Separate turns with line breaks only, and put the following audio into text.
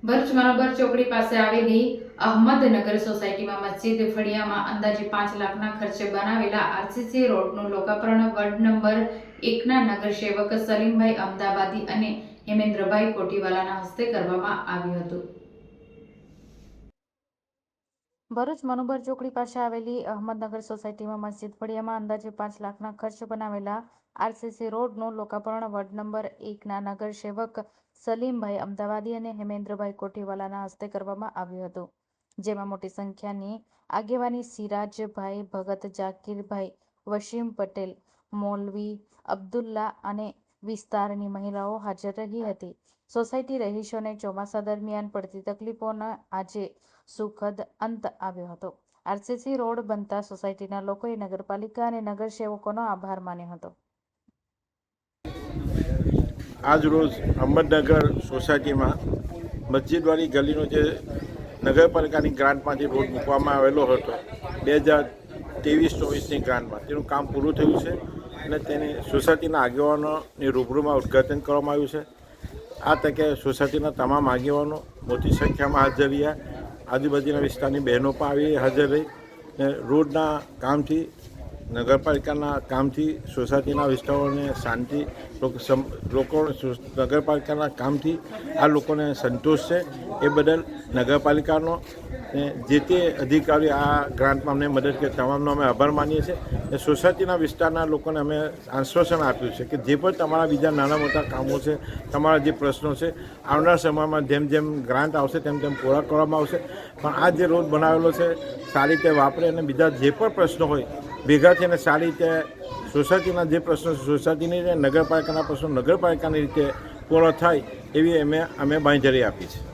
ભરૂચ મનોબર ચોકડી પાસે આવેલી અહમદનગર સોસાયટીમાં મસ્જિદ ફળિયામાં અંદાજે પાંચ લાખના ખર્ચે બનાવેલા આરસીસી રોડનું લોકાર્પણ વોર્ડ નંબર એકના નગરસેવક સલીમભાઈ અમદાવાદી અને હેમેન્દ્રભાઈ કોટીવાલાના હસ્તે કરવામાં આવ્યું હતું. ભરૂચ મનુબર ચોકડી પાસે આવેલી અહમદનગર સોસાયટીમાં મસ્જિદ ફળિયામાં અંદાજે પાંચ લાખના ખર્ચ બનાવેલા આરસીસી રોડનું લોકાર્પણ વોર્ડ નંબર એકના નગરસેવક સલીમભાઈ અમદાવાદી અને હેમેન્દ્રભાઈ કોઠીવાલાના હસ્તે કરવામાં આવ્યું હતું, જેમાં મોટી સંખ્યાની આગેવાની સિરાજભાઈ, ભગત જાકીરભાઈ વસીમ પટેલ, મૌલવી, અબ્દુલ્લા અને વિસ્તારની મહિલાઓ હાજર રહી હતી. સોસાયટી રહીશોને ચોમાસા દરમિયાન પડતી તકલીફોનો આજે સુખદ અંત આવ્યો હતો. આરસીસી રોડ બનતા સોસાયટીના લોકોએ નગરપાલિકા અને નગરસેવકોનો આભાર માન્યો હતો.
આજ રોજ અહમદનગર સોસાયટીમાં મસ્જિદવાળી ગલીનો જે નગરપાલિકાની ગ્રાન્ટમાંથી રોડ મૂકવામાં આવેલો હતો, બે હજાર ત્રેવીસ ચોવીસની ગ્રાન્ટમાં. તેનું કામ પૂરું થયું છે. અને તેની સોસાયટીના આગેવાનોની રૂબરૂમાં ઉદ્ઘાટન કરવામાં આવ્યું છે. આ તકે સોસાયટીના તમામ આગેવાનો મોટી સંખ્યામાં હાજર રહ્યા. આજુબાજુના વિસ્તારની બહેનો પણ આવી હાજર રહી ને રોડના કામથી, નગરપાલિકાના કામથી, સોસાયટીના વિસ્તારોને શાંતિ, લોકો નગરપાલિકાના કામથી આ લોકોને સંતોષ છે. એ બદલ નગરપાલિકાનો ને જે તે અધિકારી આ ગ્રાન્ટમાં અમને મદદ કરે તમામનો અમે આભાર માનીએ છીએ અને સોસાયટીના વિસ્તારના લોકોને અમે આશ્વાસન આપ્યું છે કે જે પણ તમારા બીજા નાના મોટા કામો છે, તમારા જે પ્રશ્નો છે, આવનાર સમયમાં જેમ જેમ ગ્રાન્ટ આવશે તેમ તેમ પૂરા કરવામાં આવશે. પણ આ જે રોડ બનાવેલો છે, સારી રીતે વાપરે અને બીજા જે પણ પ્રશ્નો હોય, ભેગા થઈને સારી રીતે સોસાયટીના જે પ્રશ્નો છે, સોસાયટીની નગરપાલિકાના પ્રશ્નો, નગરપાલિકાની રીતે પૂર્ણ થાય એવી અમે અમે બાંયધરી આપી છે.